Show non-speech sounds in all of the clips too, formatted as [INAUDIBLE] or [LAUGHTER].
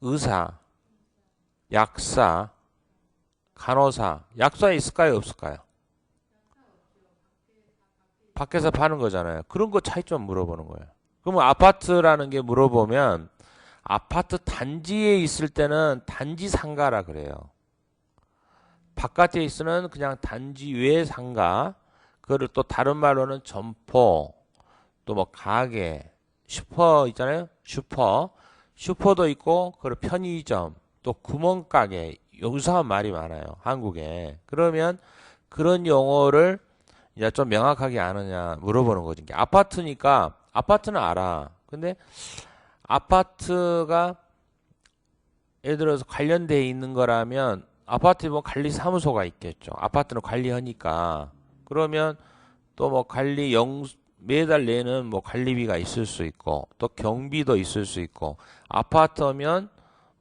의사, 약사, 간호사, 약사에 있을까요? 없을까요? 밖에서 파는 거잖아요. 그런 거 차이점 물어보는 거예요. 그러면 아파트라는 게 물어보면 아파트 단지에 있을 때는 단지 상가라 그래요. 바깥에 있으면 그냥 단지 외 상가. 그거를 또 다른 말로는 점포, 또 뭐 가게, 슈퍼 있잖아요. 슈퍼. 슈퍼도 있고, 그리고 편의점, 또 구멍가게, 유사한 말이 많아요. 한국에. 그러면 그런 용어를 이제 좀 명확하게 아느냐 물어보는 거죠. 아파트니까 아파트는 알아. 근데 아파트가 예를 들어서 관련돼 있는 거라면 아파트에 뭐 관리 사무소가 있겠죠. 아파트는 관리하니까 그러면 또 뭐 관리 영 매달 내는 뭐 관리비가 있을 수 있고 또 경비도 있을 수 있고 아파트면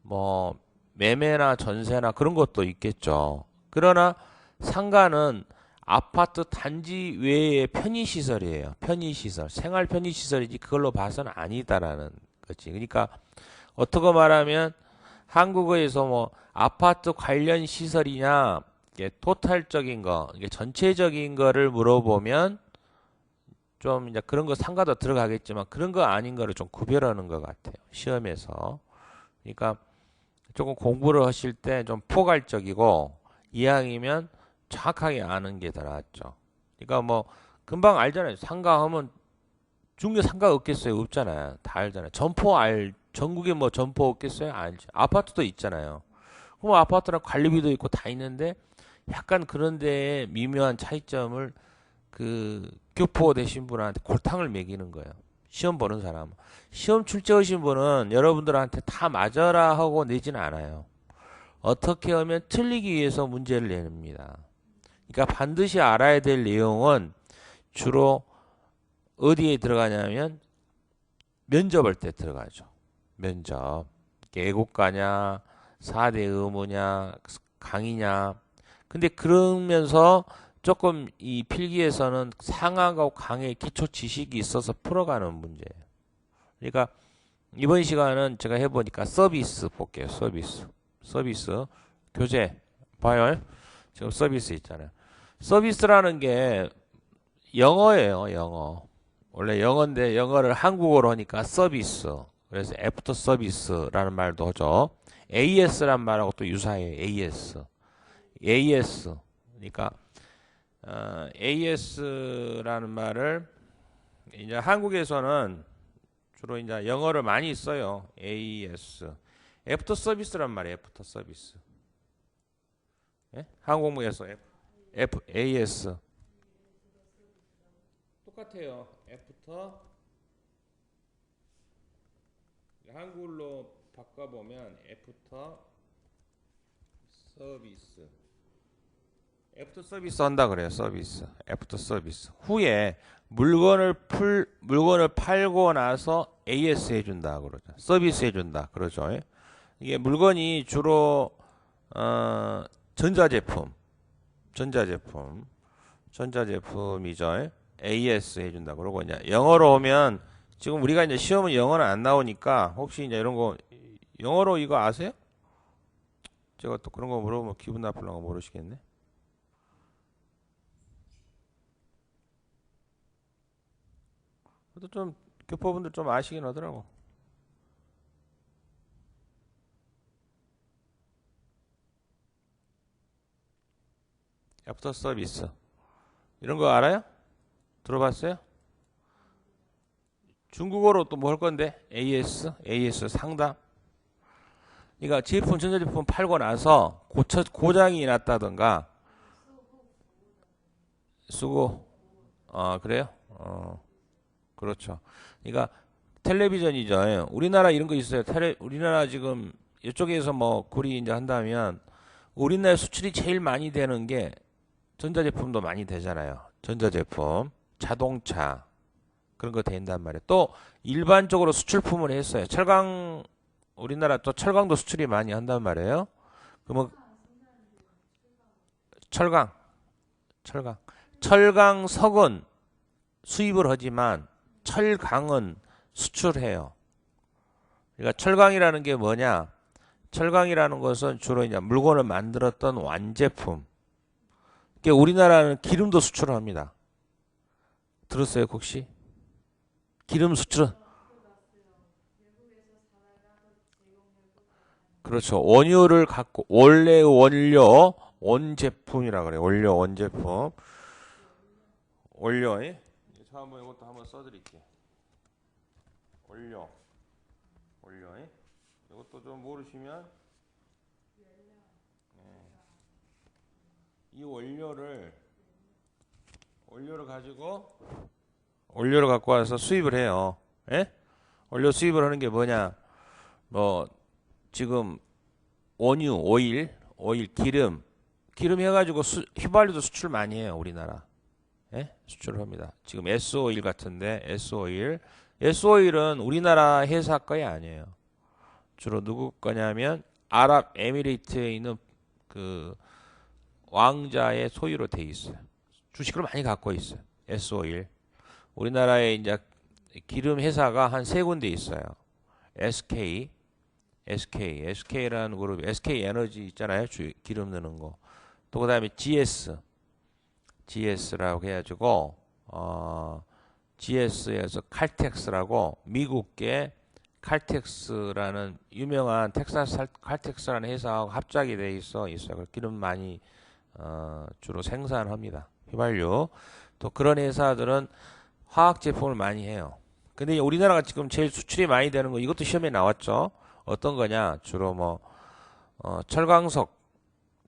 뭐 매매나 전세나 그런 것도 있겠죠. 그러나 상가는 아파트 단지 외의 편의시설이에요. 편의시설. 생활 편의시설이지 그걸로 봐서는 아니다라는 거지. 그러니까 어떻게 말하면 한국어에서 뭐 아파트 관련 시설이냐 이게 토탈적인 거, 이게 전체적인 거를 물어보면 좀 이제 그런 거 상가도 들어가겠지만 그런 거 아닌 거를 좀 구별하는 것 같아요. 시험에서. 그러니까 조금 공부를 하실 때 좀 포괄적이고 이왕이면 정확하게 아는 게 더 낫죠. 그러니까 뭐 금방 알잖아요. 상가 하면 중에 상가 없겠어요? 없잖아요. 다 알잖아요. 점포 알 전국에 뭐 점포 없겠어요? 알죠. 아파트도 있잖아요. 그럼 아파트랑 관리비도 있고 다 있는데 약간 그런 데에 미묘한 차이점을 그 교포 되신 분한테 골탕을 먹이는 거예요. 시험 보는 사람. 시험 출제하신 분은 여러분들한테 다 맞아라 하고 내지는 않아요. 어떻게 하면 틀리기 위해서 문제를 내립니다. 그러니까 반드시 알아야 될 내용은 주로 어디에 들어가냐면 면접할 때 들어가죠. 면접. 애국가냐, 4대 의무냐, 강의냐. 근데 그러면서 조금 이 필기에서는 상하고 강의 기초 지식이 있어서 풀어가는 문제예요. 그러니까 이번 시간은 제가 해보니까 서비스 볼게요. 서비스. 서비스. 교재. 봐요. 지금 서비스 있잖아요. 서비스라는 게 영어예요. 영어. 원래 영어인데 영어를 한국어로 하니까 서비스. 그래서 애프터 서비스라는 말도 하죠. AS란 말하고 또 유사해요. AS. AS. 그러니까 어, AS라는 말을 이제 한국에서는 주로 이제 영어를 많이 써요. AS. 애프터 서비스란 말이에요. 애프터 서비스. 예? 항공모에서 F, F, AS. 똑같아요. 애프터 한글로 바꿔보면 애프터 서비스. 애프터 서비스 한다 그래요. 서비스. 애프터 서비스. 후에 물건을 풀 물건을 팔고 나서 AS 해준다 그러죠. 서비스 해준다 그러죠. 이게 물건이 주로 어, 전자제품, 전자제품, 전자제품이죠. AS 해준다 그러고 이제 영어로 오면 지금 우리가 이제 시험은 영어는 안 나오니까 혹시 이제 이런 거 영어로 이거 아세요? 제가 또 그런 거 물어보면 기분 나쁠라고 모르시겠네. 그래도 좀 교포분들 좀 아시긴 하더라고. 애프터 서비스 이런 거 알아요? 들어봤어요? 중국어로 또 뭐 할 건데 AS, AS 상담. 그러니까 제품 전자제품 팔고 나서 고쳐, 고장이 났다던가 수고 어 그래요? 어 그렇죠. 그러니까 텔레비전이죠. 우리나라 이런 거 있어요. 텔레 우리나라 지금 이쪽에서 뭐 구리 이제 한다면 우리나라 수출이 제일 많이 되는 게 전자제품도 많이 되잖아요. 전자제품, 자동차 그런 거 된단 말이에요. 또 일반적으로 수출품을 했어요. 철강 우리나라 또 철강도 수출이 많이 한단 말이에요. 그러면 철강, 철강, 철강석은 수입을 하지만 철강은 수출해요. 그러니까 철강이라는 게 뭐냐? 철강이라는 것은 주로 이제 물건을 만들었던 완제품. 이게 우리나라는 기름도 수출합니다. 들었어요, 혹시? 기름 수출은 그렇죠. 원료를 갖고 원래 원료 원제품이라 그래. 원료 원제품. 원료. 예? 저 한번 이것도 한번 써드릴게. 원료. 원료. 예? 이것도 좀 모르시면 예. 이 원료를 원료를 가지고 원료를 갖고 와서 수입을 해요. 예? 원료 수입을 하는 게 뭐냐? 뭐 지금 원유, 오일, 오일, 기름, 기름 해가지고 수, 휘발유도 수출 많이 해요 우리나라. 예? 수출을 합니다. 지금 S 오일 같은데 S 오일, S 오일은 우리나라 회사 거이 아니에요. 주로 누구 거냐면 아랍에미레이트에 있는 그 왕자의 소유로 돼 있어요. 주식을 많이 갖고 있어요. S 오일. 우리나라에 이제 기름 회사가 한 세 군데 있어요. SK, SK, SK라는 그룹, SK 에너지 있잖아요. 주, 기름 넣는 거. 또 그다음에 GS, GS라고 해가지고 어, GS에서 칼텍스라고 미국계 칼텍스라는 유명한 텍사스 살- 칼텍스라는 회사하고 합작이 돼 있어 있어요. 그 기름 많이 어, 주로 생산합니다. 휘발유. 또 그런 회사들은 화학 제품을 많이 해요. 근데 우리나라가 지금 제일 수출이 많이 되는 거 이것도 시험에 나왔죠. 어떤 거냐? 주로 뭐 어, 철광석.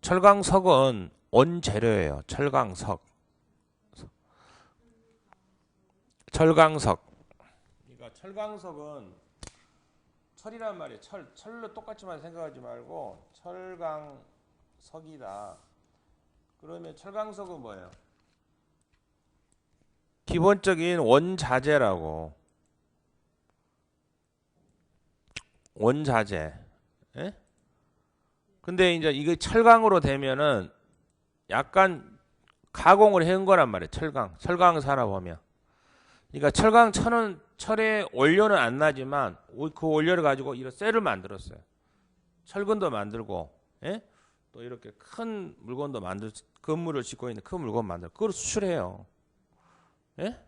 철광석은 원재료예요. 철광석. 철광석. 그러니까 철광석은 철이란 말이에요. 철 철로 똑같이만 생각하지 말고 철광석이다. 그러면 철광석은 뭐예요? 기본적인 원자재라고. 원자재. 예? 근데 이제 이게 철강으로 되면은 약간 가공을 해온 거란 말이에요. 철강. 철강 산업 보면. 그러니까 철강 천은 철의 원료는 안 나지만 오- 그 원료를 가지고 이런 셀을 만들었어요. 철근도 만들고, 예? 또 이렇게 큰 물건도 만들, 건물을 짓고 있는 큰 물건 만들, 그걸 수출해요. 예?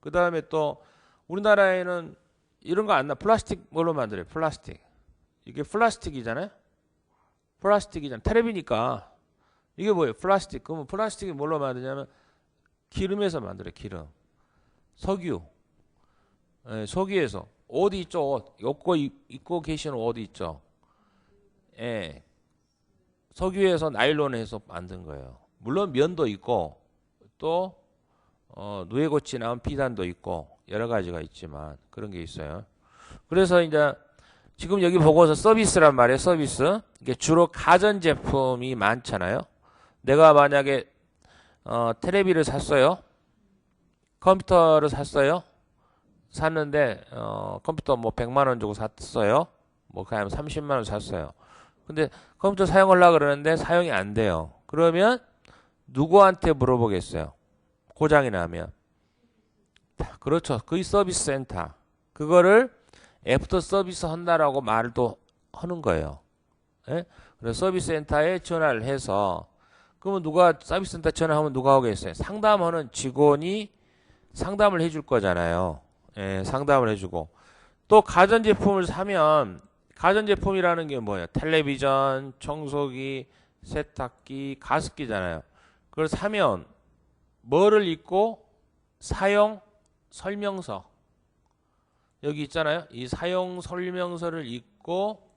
그 다음에 또 우리나라에는 이런 거 안 나. 플라스틱 뭘로 만들어요? 플라스틱. 이게 플라스틱이잖아요. 플라스틱이잖아. 테레비니까 이게 뭐예요? 플라스틱. 그러면 플라스틱이 뭘로 만드냐면 기름에서 만들어요. 기름. 석유. 예, 석유에서 어디 있죠? 옷. 입고 입고 계시는 옷 있죠? 예. 석유에서 나일론에서 만든 거예요. 물론 면도 있고 또 어, 누에고치 나온 비단도 있고 여러 가지가 있지만 그런 게 있어요. 그래서 이제 지금 여기 보고서 서비스란 말이에요. 서비스. 이게 주로 가전 제품이 많잖아요. 내가 만약에 어, 테레비를 샀어요. 컴퓨터를 샀어요. 샀는데 어, 컴퓨터 뭐 100만 원 주고 샀어요. 뭐 그냥 30만 원 샀어요. 근데 컴퓨터 사용하려고 그러는데 사용이 안 돼요. 그러면 누구한테 물어보겠어요? 고장이 나면. 그렇죠. 그게 서비스 센터. 그거를 애프터 서비스 한다라고 또 하는 거예요. 예? 그래서 서비스 센터에 전화를 해서 그러면 누가 서비스 센터 전화하면 누가 오겠어요? 상담하는 직원이 상담을 해줄 거잖아요. 예, 상담을 해주고 또 가전제품을 사면 가전제품이라는 게 뭐예요? 텔레비전, 청소기, 세탁기, 가습기잖아요. 그걸 사면 뭐를 읽고 사용 설명서 여기 있잖아요. 이 사용 설명서를 읽고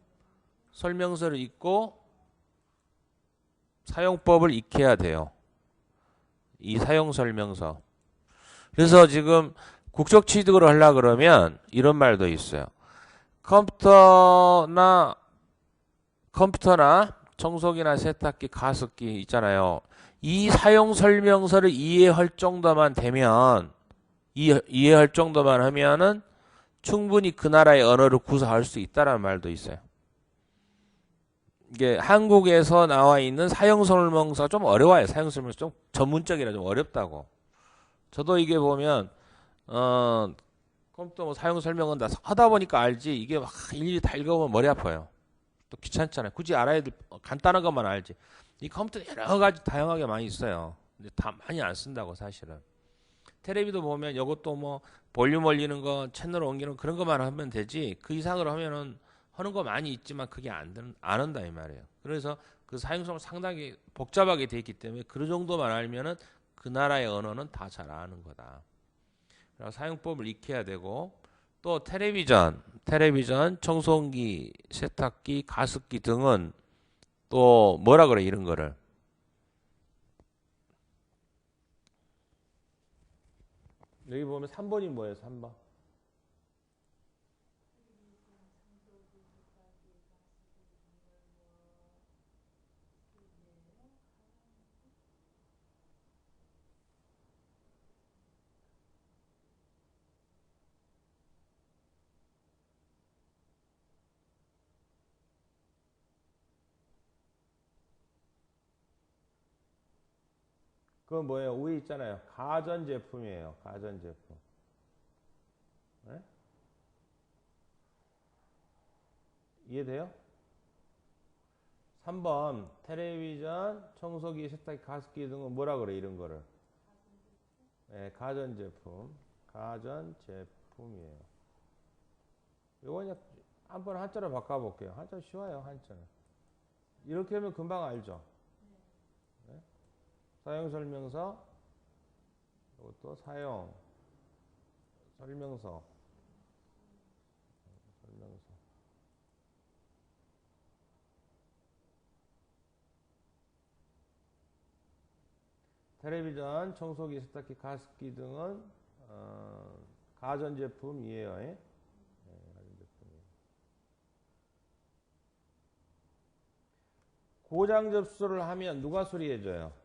설명서를 읽고 사용법을 익혀야 돼요. 이 사용 설명서. 그래서 지금 국적 취득을 하려 그러면 이런 말도 있어요. 컴퓨터나 컴퓨터나 청소기나 세탁기, 가습기 있잖아요. 이 사용 설명서를 이해할 정도만 되면 이, 이해할 정도만 하면은 충분히 그 나라의 언어를 구사할 수 있다라는 말도 있어요. 이게 한국에서 나와 있는 사용 설명서 좀 어려워요. 사용 설명서 좀 전문적이라 좀 어렵다고. 저도 이게 보면 어 컴퓨터 뭐 사용 설명은 다 하다 보니까 알지 이게 막 일일이 다 읽어보면 머리 아파요. 또 귀찮잖아요. 굳이 알아야 될 간단한 것만 알지. 이 컴퓨터 여러 가지 다양하게 많이 있어요. 근데 다 많이 안 쓴다고 사실은. 텔레비도 보면 이것도 뭐 볼륨 올리는 거, 채널 옮기는 거 그런 것만 하면 되지. 그 이상으로 하면은 하는 거 많이 있지만 그게 안, 되는, 안 한다 이 말이에요. 그래서 그 사용성을 상당히 복잡하게 돼 있기 때문에 그 정도만 알면은 그 나라의 언어는 다 잘 아는 거다. 그래서 사용법을 익혀야 되고 또 텔레비전, 텔레비전, 청소기, 세탁기, 가습기 등은 또 뭐라 그래 이런 거를 여기 보면 3번이 뭐예요? 3번. 그건 뭐예요? 위에 있잖아요. 가전 제품이에요. 가전 제품. 네? 이해돼요? 3번 텔레비전, 청소기, 세탁기, 가습기 등은 뭐라 그래 이런 거를? 네, 가전 제품. 가전 제품이에요. 요거 그냥 한번 한자로 바꿔 볼게요. 한자 쉬워요, 한자. 이렇게 하면 금방 알죠? 사용 설명서 이것도 사용 설명서 설명서 텔레비전, 청소기, 세탁기, 가습기 등은 어, 가전제품이에요. 예? 네. 고장 접수를 하면 누가 수리해줘요?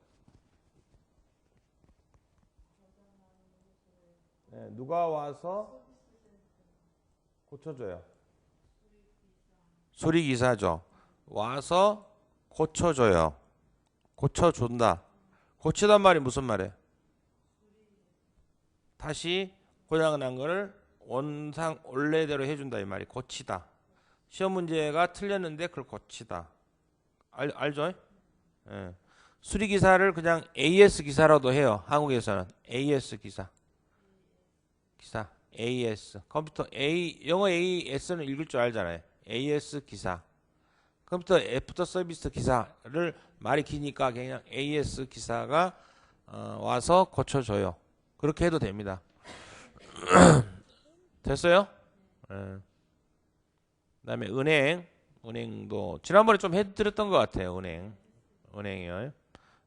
네, 누가 와서 고쳐줘요? 수리기사죠. 와서 고쳐줘요. 고쳐준다. 고치단 말이 무슨 말이에요? 다시 고장난 거를 원상 원래대로 해준다 이 말이 고치다. 시험 문제가 틀렸는데 그걸 고치다. 알, 알죠? 예. 수리 기사를 그냥 AS 기사라도 해요. 한국에서는 AS 기사. 기사 AS 컴퓨터 A 영어 AS는 읽을 줄 알잖아요. AS 기사 컴퓨터 애프터 서비스 기사를 말이 기니까 그냥 AS 기사가 어, 와서 고쳐줘요. 그렇게 해도 됩니다. [CLEARS THROAT] 됐어요? 네. 그다음에 은행 은행도 지난번에 좀 해드렸던 것 같아요. 은행 은행이요.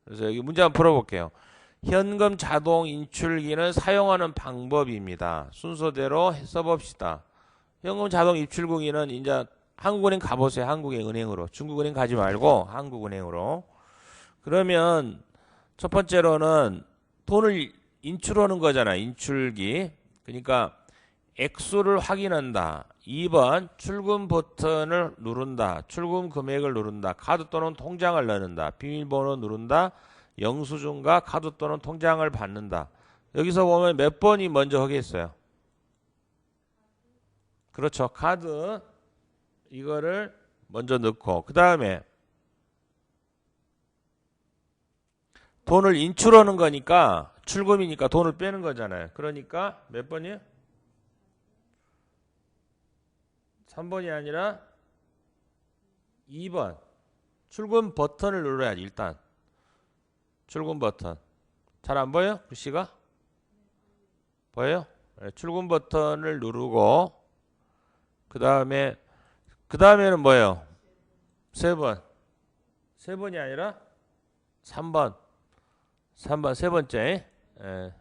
그래서 여기 문제 한번 풀어볼게요. 현금 자동 인출기는 사용하는 방법입니다. 순서대로 써봅시다. 현금 자동 인출기는 이제 한국은행 가보세요. 한국의 은행으로. 중국은행 가지 말고 한국은행으로. 그러면 첫 번째로는 돈을 인출하는 거잖아. 인출기. 그러니까 액수를 확인한다. 2번 출금 버튼을 누른다. 출금 금액을 누른다. 카드 또는 통장을 넣는다. 비밀번호 누른다. 영수증과 카드 또는 통장을 받는다. 여기서 보면 몇 번이 먼저 하겠어요? 그렇죠. 카드 이거를 먼저 넣고 그 다음에 돈을 인출하는 거니까 출금이니까 돈을 빼는 거잖아요. 그러니까 몇 번이요? 3번이 아니라 2번 출금 버튼을 눌러야지 일단 출금 버튼 잘 안 보여? 글씨가? 보여요? 네, 출금 버튼을 누르고 그 다음에 그 다음에는 뭐예요? 세 번. 세 번이 아니라 3번. 3번 세 번째. 예.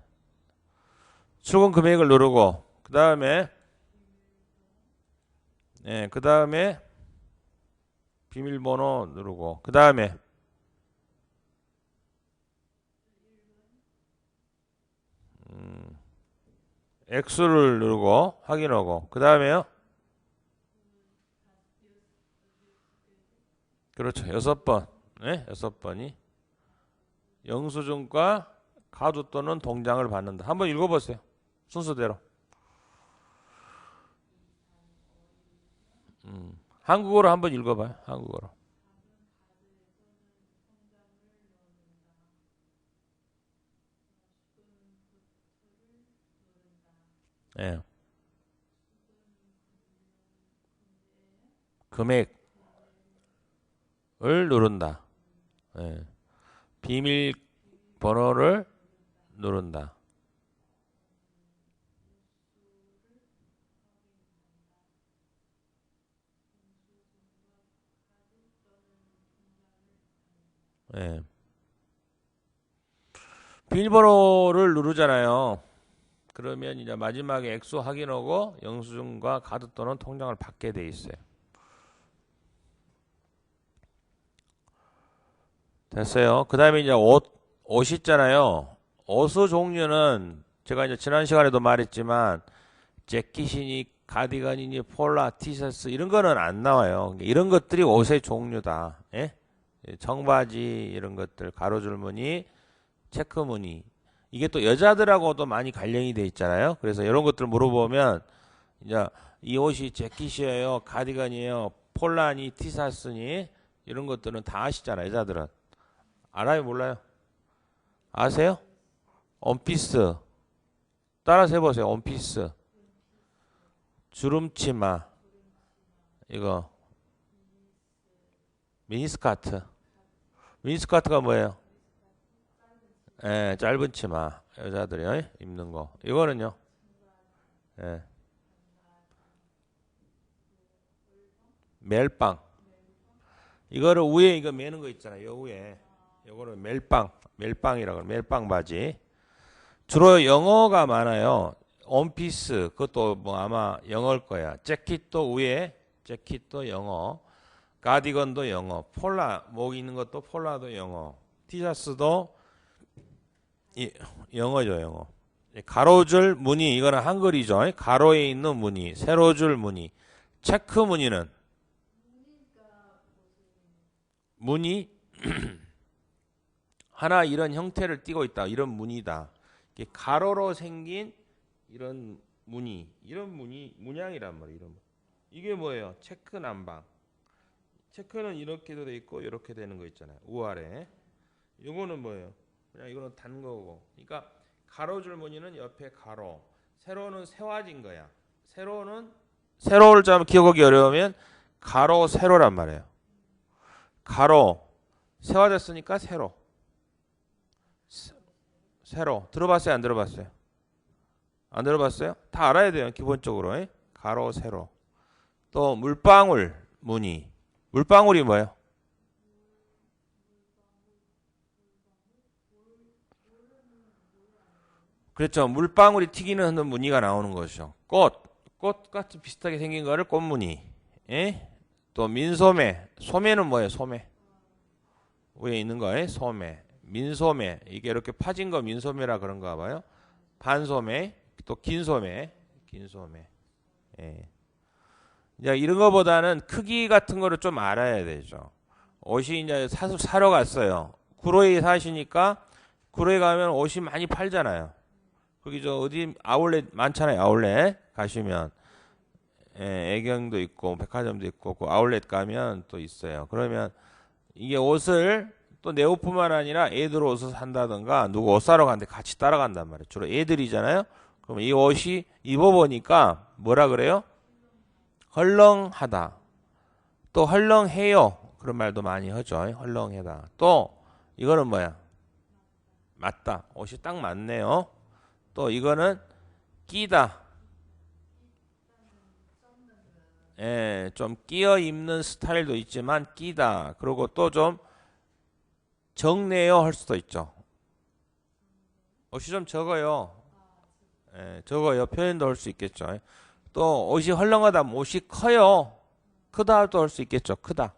출금 금액을 누르고 그 다음에 예, 그 다음에 비밀번호 누르고 그 다음에 음, X를 누르고 확인하고 그 다음에요? 그렇죠. 여섯 번. 네? 여섯 번이. 영수증과 가두 또는 동장을 받는다. 한번 읽어보세요. 순서대로. 음, 한국어로 한번 읽어봐요. 한국어로. 예. 금액을 누른다. 예. 비밀 번호를 누른다. 예. 비밀번호를 누르잖아요. 그러면 이제 마지막에 액수 확인하고 영수증과 카드 또는 통장을 받게 돼 있어요. 됐어요. 그 다음에 이제 옷, 옷 있잖아요. 옷의 종류는 제가 이제 지난 시간에도 말했지만 재킷이니 가디건이니 폴라, 티셔츠 이런 거는 안 나와요. 이런 것들이 옷의 종류다. 예? 청바지 이런 것들 가로줄 무늬, 체크 무늬 이게 또 여자들하고도 많이 관련이 돼 있잖아요. 그래서 이런 것들 물어보면 이제 이 옷이 재킷이에요, 가디건이에요, 폴라니, 티셔츠니 이런 것들은 다 아시잖아요. 여자들은 알아요, 몰라요? 아세요? 원피스 따라서 해보세요. 원피스 주름치마 이거 미니스카트 미니스카트가 뭐예요? 예, 짧은 치마. 여자들이 어? 입는 거. 이거는요? 예. 멜빵. 이거를 위에 이거 매는 거 있잖아요. 요 위에. 요거는 멜빵. 멜빵이라고 해요 멜빵 바지. 주로 영어가 많아요. 원피스. 그것도 뭐 아마 영어일 거야. 재킷도 위에 재킷도 영어. 가디건도 영어. 폴라 목 있는 것도 폴라도 영어. 티셔츠도 이, 영어죠 영어. 가로줄 무늬 이거는 한글이죠. 가로에 있는 무늬 세로줄 무늬 체크 무늬는 무늬 [CLEARS THROAT] 하나 이런 형태를 띠고 있다. 이런 무늬다. 가로로 생긴 이런 무늬 이런 무늬 문양이란 말이에요 이런 이게 뭐예요? 체크 남방. 체크는 이렇게도 돼 있고 이렇게 되는 거 있잖아요. 우아래. 이거는 뭐예요 그냥 이거는 단 거고. 그러니까 가로 줄 무늬는 옆에 가로. 세로는 세워진 거야. 세로는 세로를 좀 기억하기 어려우면 가로 세로란 말이에요. 가로 세워졌으니까 세로. 세로 들어봤어요? 안 들어봤어요? 안 들어봤어요? 다 알아야 돼요. 기본적으로 에? 가로 세로. 또 물방울 무늬. 물방울이 뭐예요? 그렇죠. 물방울이 튀기는 무늬가 나오는 것이죠. 꽃, 꽃같이 비슷하게 생긴 거를 꽃무늬. 예? 또 민소매, 소매는 뭐예요? 소매. 위에 있는 거에 소매, 민소매. 이게 이렇게 파진 거 민소매라 그런가 봐요. 반소매, 또 긴소매, 긴소매. 예. 이제 이런 거보다는 크기 같은 거를 좀 알아야 되죠. 옷이 이제 사, 사러 갔어요. 구로에 사시니까 구로에 가면 옷이 많이 팔잖아요. 거기 저 어디 아울렛 많잖아요. 아울렛 가시면 예, 애경도 있고 백화점도 있고 그 아울렛 가면 또 있어요. 그러면 이게 옷을 또 내 옷뿐만 아니라 애들 옷을 산다든가 누구 옷 사러 갔는데 같이 따라간단 말이에요. 주로 애들이잖아요. 그럼 이 옷이 입어보니까 뭐라 그래요? 헐렁하다. 또 헐렁해요. 그런 말도 많이 하죠. 헐렁하다. 또 이거는 뭐야? 맞다. 옷이 딱 맞네요. 또 이거는 끼다. 예, 좀 끼어 입는 스타일도 있지만 끼다. 그리고 또 좀 적네요 할 수도 있죠. 옷이 좀 적어요. 예, 적어요. 표현도 할 수 있겠죠. 또 옷이 헐렁하다. 옷이 커요. 크다도 할 수 있겠죠. 크다.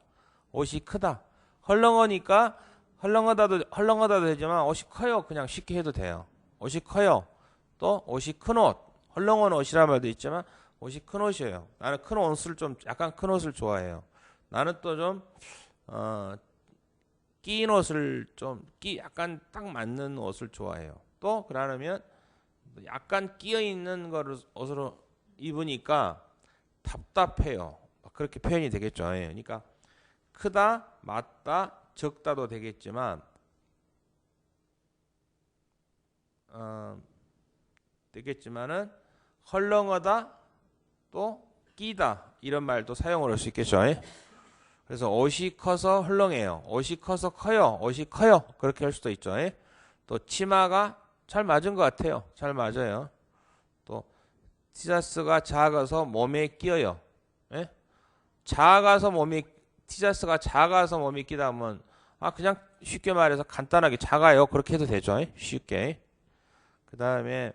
옷이 크다. 헐렁하니까 헐렁하다도 헐렁하다도 되지만 옷이 커요. 그냥 쉽게 해도 돼요. 옷이 커요. 또 옷이 큰 옷, 헐렁한 옷이란 말도 있지만 옷이 큰 옷이에요. 나는 큰 옷을 좀 약간 큰 옷을 좋아해요. 나는 또좀 어, 끼인 옷을 좀 끼 약간 딱 맞는 옷을 좋아해요. 또 그러면 약간 끼어 있는 거를 옷으로 입으니까 답답해요. 그렇게 표현이 되겠죠. 예. 그러니까 크다, 맞다, 적다도 되겠지만 어, 되겠지만은 헐렁하다 또 끼다 이런 말도 사용을 할 수 있겠죠. 예? 그래서 옷이 커서 헐렁해요. 옷이 커서 커요. 옷이 커요. 그렇게 할 수도 있죠. 예? 또 치마가 잘 맞은 것 같아요. 잘 맞아요. 또 티셔츠가 작아서 몸에 끼어요. 예? 작아서 몸에 티셔츠가 작아서 몸에 끼다 하면 아 그냥 쉽게 말해서 간단하게 작아요. 그렇게 해도 되죠. 예? 쉽게. 그 다음에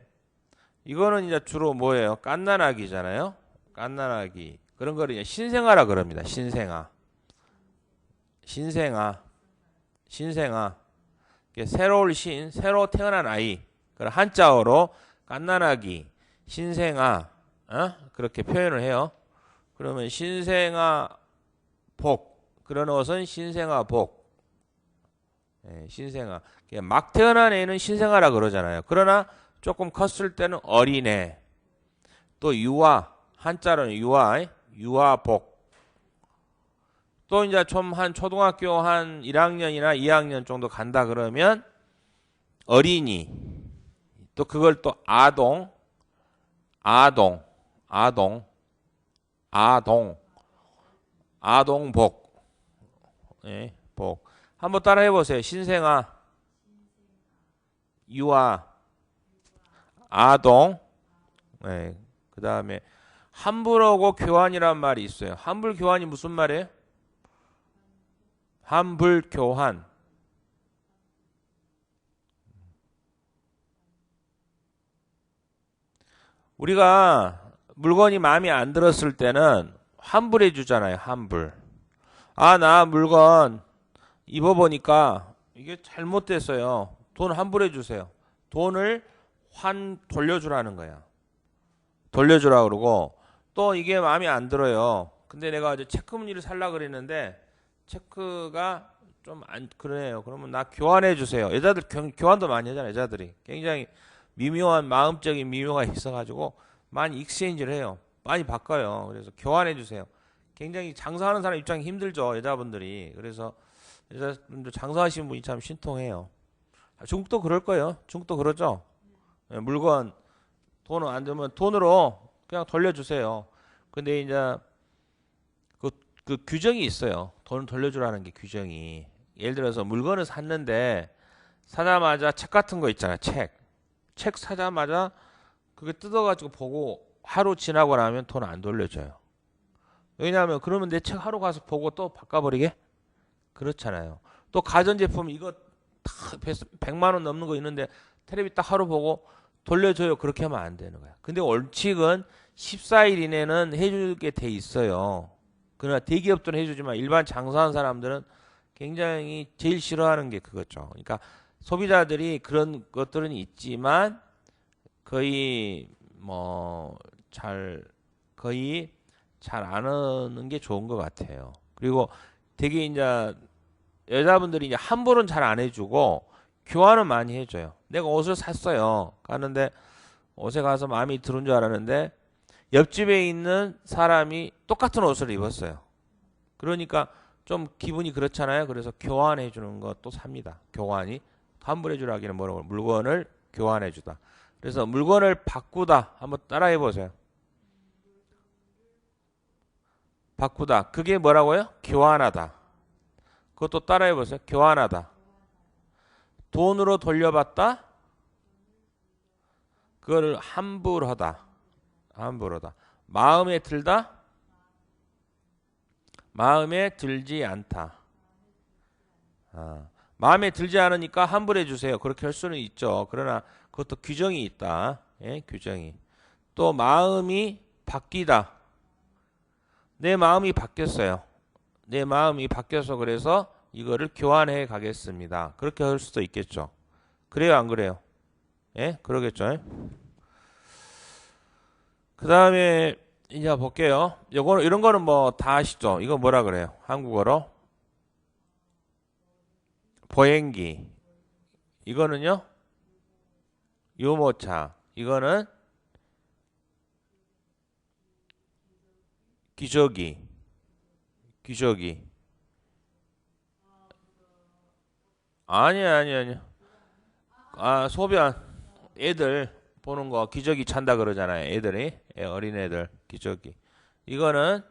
이거는 이제 주로 뭐예요? 깐난아기잖아요. 깐난아기 그런 거를 이제 신생아라 그럽니다. 신생아, 신생아, 신생아. 이게 새로 올 신, 새로 태어난 아이. 그런 한자어로 깐난아기, 신생아, 어? 그렇게 표현을 해요. 그러면 신생아 복 그런 옷은 신생아 복. 예, 신생아. 막 태어난 애는 신생아라 그러잖아요. 그러나 조금 컸을 때는 어린애. 또 유아. 한자로는 유아. 유아복. 또 이제 좀 한 초등학교 한 1학년이나 2학년 정도 간다 그러면 어린이. 또 그걸 또 아동. 아동. 아동. 아동. 아동복. 예, 복. 한번 따라 해보세요. 신생아, 유아, 아동. 네. 그 다음에 환불하고 교환이란 말이 있어요. 환불 교환이 무슨 말이에요? 환불 교환. 우리가 물건이 마음에 안 들었을 때는 환불해 주잖아요. 환불. 아, 나 물건 입어보니까 이게 잘못됐어요. 돈 환불해 주세요. 돈을 환 돌려주라는 거야. 돌려주라 그러고 또 이게 마음에 안 들어요. 근데 내가 이제 체크 무늬를 살라 그랬는데 체크가 좀 안 그러네요. 그러면 나 교환해 주세요. 여자들 교, 교환도 많이 하잖아요. 여자들이 굉장히 미묘한 마음적인 미묘가 있어가지고 많이 익스체인지를 해요. 많이 바꿔요. 그래서 교환해 주세요. 굉장히 장사하는 사람 입장이 힘들죠. 여자분들이. 그래서 여자분들 장사하시는 분이 참 신통해요. 아, 중국도 그럴 거예요. 중국도 그러죠. 예, 물건 돈은 안 되면 돈으로 그냥 돌려주세요. 근데 이제 그, 그 규정이 있어요. 돈을 돌려주라는 게 규정이. 예를 들어서 물건을 샀는데 사자마자 책 같은 거 있잖아요. 책. 책 사자마자 그게 뜯어가지고 보고 하루 지나고 나면 돈 안 돌려줘요. 왜냐하면 그러면 내 책 하루 가서 보고 또 바꿔버리게? 그렇잖아요. 또 가전제품 이거 다 100만 원 넘는 거 있는데 텔레비 딱 하루 보고 돌려줘요. 그렇게 하면 안 되는 거야. 근데 원칙은 14일 이내는 해주게 돼 있어요. 그러나 대기업들은 해주지만 일반 장사하는 사람들은 굉장히 제일 싫어하는 게 그거죠. 그러니까 소비자들이 그런 것들은 있지만 거의 뭐 잘 거의 잘 안 하는 게 좋은 것 같아요. 그리고 되게 이제 여자분들이 이제 환불은 잘안 해주고 교환은 많이 해줘요. 내가 옷을 샀어요. 가는데 옷에 가서 마음이 들은 줄 알았는데 옆집에 있는 사람이 똑같은 옷을 입었어요. 그러니까 좀 기분이 그렇잖아요. 그래서 교환해 주는 것도 삽니다. 교환이 환불해 주라 하기는 뭐라고 물건을 교환해 주다. 그래서 물건을 바꾸다 한번 따라해 보세요. 바꾸다. 그게 뭐라고요? 교환하다. 그것도 따라해 보세요. 교환하다. 돈으로 돌려받다. 그거를 환불하다. 환불하다. 마음에 들다. 마음에 들지 않다. 아, 마음에 들지 않으니까 환불해 주세요. 그렇게 할 수는 있죠. 그러나 그것도 규정이 있다. 예, 규정이. 또 마음이 바뀌다. 내 마음이 바뀌었어요. 내 마음이 바뀌어서 그래서 이거를 교환해 가겠습니다. 그렇게 할 수도 있겠죠. 그래요, 안 그래요? 예, 그러겠죠. 그 다음에 이제 볼게요. 요거는 이런 거는 뭐 다 아시죠? 이거 뭐라 그래요? 한국어로 보행기. 이거는요? 유모차. 이거는 기저귀. 기저귀. 아니야, 아니야, 아니야. 아, 소변. 애들 보는 거 기저귀 찬다 그러잖아요. 애들이. 애, 어린 애들 기저귀. 이거는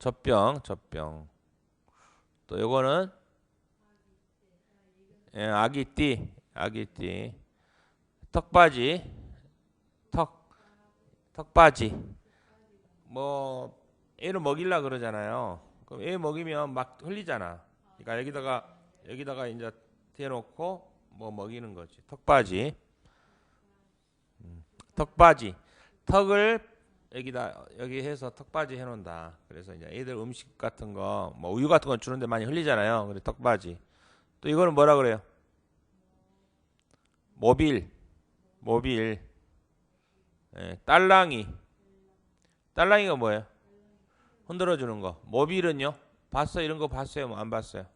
젖병, 젖병. 또 요거는 예, 아기띠, 아기띠. 턱바지, 턱, 턱바지. 뭐 애를 먹이려 그러잖아요. 그럼 애 먹이면 막 흘리잖아. 그러니까 여기다가 여기다가 이제 대놓고 뭐 먹이는 거지. 턱바지. 음, 턱바지. 턱을 여기다 여기 해서 턱바지 해놓는다. 그래서 이제 애들 음식 같은 거, 뭐 우유 같은 거 주는데 많이 흘리잖아요. 그래 턱바지. 또 이거는 뭐라 그래요? 모빌, 모빌. 예, 딸랑이. 딸랑이가 뭐예요? 흔들어 주는 거. 모빌은요? 봤어요? 이런 거 봤어요? 뭐 안 봤어요?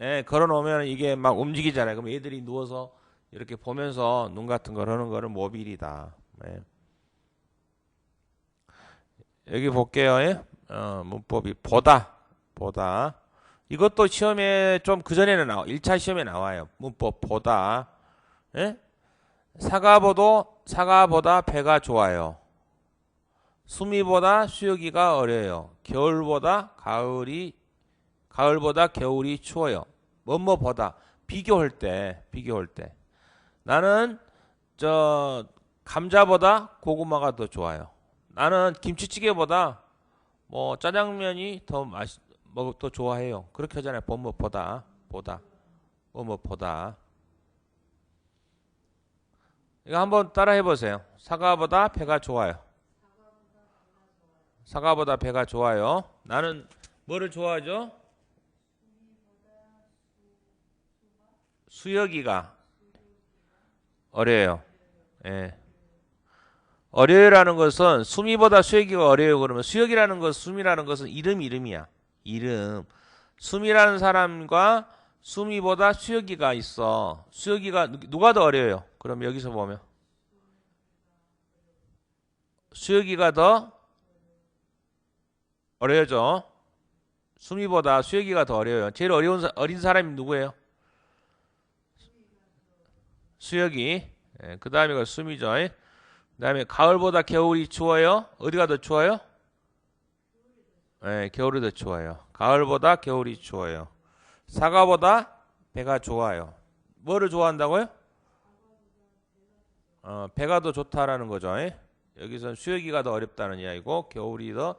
예, 걸어 놓으면 이게 막 움직이잖아요. 그럼 애들이 누워서 이렇게 보면서 눈 같은 걸 하는 거를 모빌이다. 예. 여기 볼게요. 예? 어, 문법이 보다, 보다. 이것도 시험에 좀 그전에는 나와. 1차 시험에 나와요. 문법 보다. 예? 사과보도 사과보다 배가 좋아요. 수미보다 수육이가 어려요. 겨울보다 가을이 가을보다 겨울이 추워요. 뭐뭐보다 비교할 때 비교할 때 나는 저 감자보다 고구마가 더 좋아요. 나는 김치찌개보다 뭐 짜장면이 더 맛, 뭐더 좋아해요. 그렇게 하잖아요. 뭐뭐보다 보다 뭐뭐보다 이거 한번 따라 해 보세요. 사과보다 배가 좋아요. 사과보다 배가 좋아요. 나는 뭐를 좋아하죠? 수혁이가 어려요. 예. 어려요라는 것은 수미보다 수혁이가 어려요. 그러면 수혁이라는 것, 수미라는 것은 이름 이름이야. 이름. 수미라는 사람과 수미보다 수혁이가 있어. 수혁이가 누- 누가 더 어려요? 그럼 여기서 보면 수혁이가 더 어려죠. 수미보다 수혁이가 더 어려요. 제일 어려운 사- 어린 사람이 누구예요? 수혁이. 예, 그 다음에 수미죠. 그 다음에 가을보다 겨울이 추워요. 어디가 더 추워요? 예, 겨울이 더 추워요. 가을보다 겨울이 추워요. 사과보다 배가 좋아요. 뭐를 좋아한다고요? 어, 배가 더 좋다라는 거죠. 예? 여기선 수혁이가 더 어렵다는 이야기고 겨울이 더